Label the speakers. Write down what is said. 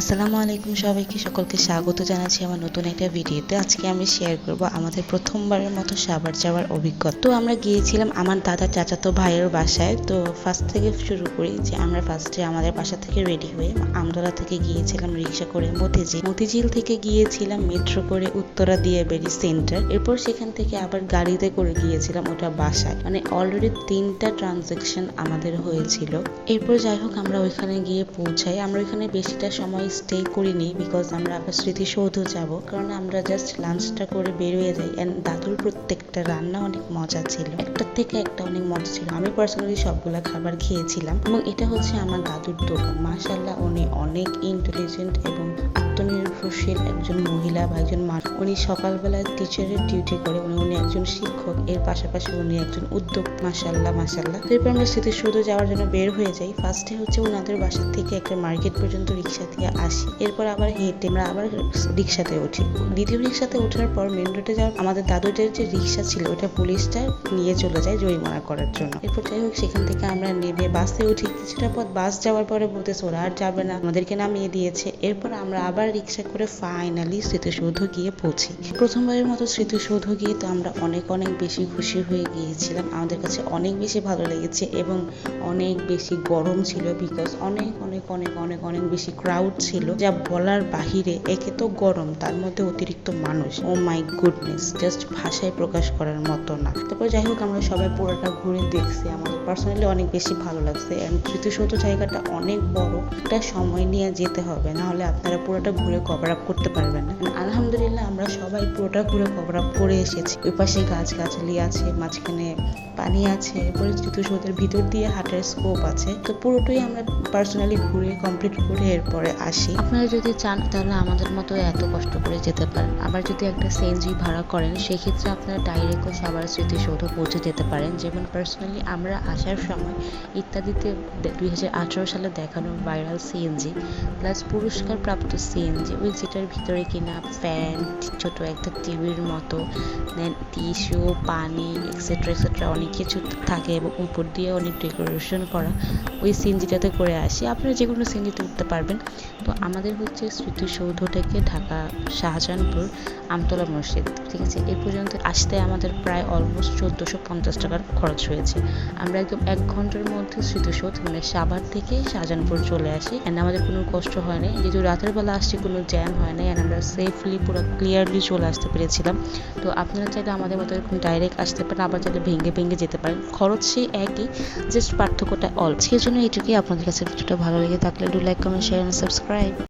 Speaker 1: আসসালামু আলাইকুম সবাইকে, সকলকে স্বাগত জানাচ্ছি আমার নতুন একটা ভিডিওতে। আজকে আমি শেয়ার করব আমাদের প্রথমবারের মতো সাভার যাওয়ার অভিজ্ঞতা। তো আমরা গিয়েছিলাম আমার দাদার চাচাতো ভাইয়ের বাসায়। তো ফার্স্ট থেকে শুরু করি যে আমরা ফার্স্টে আমাদের বাসা থেকে রেডি হয়ে আমতলা থেকে গিয়েছিলাম রিক্সা করে মতিঝিল। মতিঝিল থেকে গিয়েছিলাম মেট্রো করে উত্তরা দিয়ে বেরি সেন্টার এরপর সেখান থেকে আবার গাড়িতে করে গিয়েছিলাম ওটা বাসায়। মানে অলরেডি তিনটা ট্রানজেকশন আমাদের হয়েছিল। এরপর যাই হোক আমরা ওইখানে গিয়ে পৌঁছাই। আমরা ওইখানে বেশিটা সময় স্টে করিনি বিকজ আমরা আবার স্মৃতিসৌধ যাব। কারণ আমরা জাস্ট লাঞ্চটা করে বেরিয়ে যাই। অ্যান্ড দাদুর প্রত্যেকটা রান্না অনেক মজা ছিল। একটা থেকে একটা অনেক মজা ছিল। আমি পার্সোনালি সবগুলো খাবার খেয়েছিলাম। এবং এটা হচ্ছে আমার দাদুর দোকান। মাসাল্লাহ উনি অনেক ইন্টেলিজেন্ট এবং আত্মনির্ভরশীল একজন মহিলা বা একজন মানুষ। উনি সকালবেলায় টিচারের ডিউটি করে উনি উনি একজন শিক্ষক। এর পাশাপাশি উনি একজন উদ্যোগ। মাশাল্লাহ তো এরপর আমরা স্মৃতিসৌধ যাওয়ার জন্য বের হয়ে যাই। ফার্স্টে হচ্ছে ওনাদের বাসা থেকে একটা মার্কেট পর্যন্ত রিক্সা দিয়ে আসি। এরপর আবার হেঁটে আমরা আবার রিক্সাতে উঠি। দ্বিতীয় রিক্সাতে ওঠার পর মেন রোডে যাওয়ার আমাদের দাদুদের যে রিক্সা ছিল, ওটা পুলিশটা নিয়ে চলে যায় জরিমানা করার জন্য। এরপর যাই হোক, সেখান থেকে আমরা নেমে বাসে উঠি। কিছুটা পথ বাস যাওয়ার পরে বলতেছে, ওরা আর যাবে না। আমাদেরকে নামিয়ে দিয়েছে। এরপর আমরা আবার রিক্সা করে ফাইনালি স্মৃতিসৌধ গিয়ে পৌঁছি। প্রথমবারের মতো স্মৃতিসৌধ গিয়ে তো আমরা অনেক অনেক বেশি খুশি হয়ে গিয়েছিলাম। আমাদের কাছে অনেক বেশি ভালো লেগেছে এবং অনেক বেশি গরম ছিল বিকজ অনেক অনেক অনেক অনেক অনেক বেশি ক্রাউড ছিল। যা বলার বাহিরে একে তো গরম, তার মধ্যে অতিরিক্ত মানুষ। ও মাই গুডনেস জাস্ট ভাষায় প্রকাশ করার মতো না। তারপর যাই হোক, আমরা সবাই পুরোটা ঘুরে দেখছি। আমাদের পার্সোনালি অনেক বেশি ভালো লাগছে। স্মৃতিসৌধ জায়গাটা অনেক বড়। একটা সময় নিয়ে যেতে হবে না হলে আপনারা পুরোটা ঘুরে কভার আপ করতে পারবেন না। আলহামদুলিল্লাহ, আমরা সবাই পুরোটা ঘুরে কভার আপ করে এসেছি। ওই পাশে গাছ গাছালি আছে, মাঝখানে পানি আছে, এরপরে স্মৃতিসৌধের ভিতর দিয়ে হাঁটার স্কোপ আছে, তো পুরোটাই আমরা পার্সোনালি ঘুরে কমপ্লিট করে এরপরে আসি। আপনারা যদি চান, তাহলে আমাদের মতো এত কষ্ট করে যেতে পারেন। আবার যদি একটা সিএনজি ভাড়া করেন, সেক্ষেত্রে আপনারা ডাইরেক্টও সাভার স্মৃতিসৌধ পৌঁছে যেতে পারেন। যেমন পার্সোনালি আমরা আসার সময় ইত্যাদিতে দুই হাজার আঠারো সালে দেখানো ভাইরাল সিএনজি প্লাস পুরস্কার প্রাপ্ত সিএনজি ওই যেটার ভিতরে কিনা ফ্যান ছোট একটা টিভির মতো দেন টিস্যু পানি এক্সেট্রা এক্সেট্রা অনেক কিছু থাকে এবং উপর দিয়ে অনেক ডেকোরেশন করা। ওই সিএনজিটাতে করে আসি, আপনারা যে কোনো সিএনজিতে উঠতে পারবেন। তো আমাদের হচ্ছে স্মৃতিসৌধ থেকে ঢাকা, শাহজাহানপুর, আমতলা মসজিদ, ঠিক আছে? এই পর্যন্ত আসতে আমাদের প্রায় অলমোস্ট চোদ্দোশো পঞ্চাশ টাকার খরচ হয়েছে। আমরা একদম এক ঘণ্টার মধ্যে স্মৃতিসৌধ মানে সাভার থেকে শাহজাহানপুর চলে আসি। অ্যান্ড আমাদের কোনো কষ্ট হয়নি যেহেতু রাতের বেলা আসছি কোনো জ্যাম হয় নাই অ্যান্ড আমরা সেফলি পুরো ক্লিয়ারলি চলে আসতে পেরেছিলাম। তো আপনারা চাইলে আমাদের মতো এরকম ডাইরেক্ট আসতে পারেন, আবার চাইলে ভেঙে ভেঙে যেতে পারেন। খরচ সেই একই জাস্ট পার্থক্যটা অল সেই জন্য এইটুকুই। আপনাদের কাছে ভিডিওটা ভালো লেগে থাকলে do like comment share and subscribe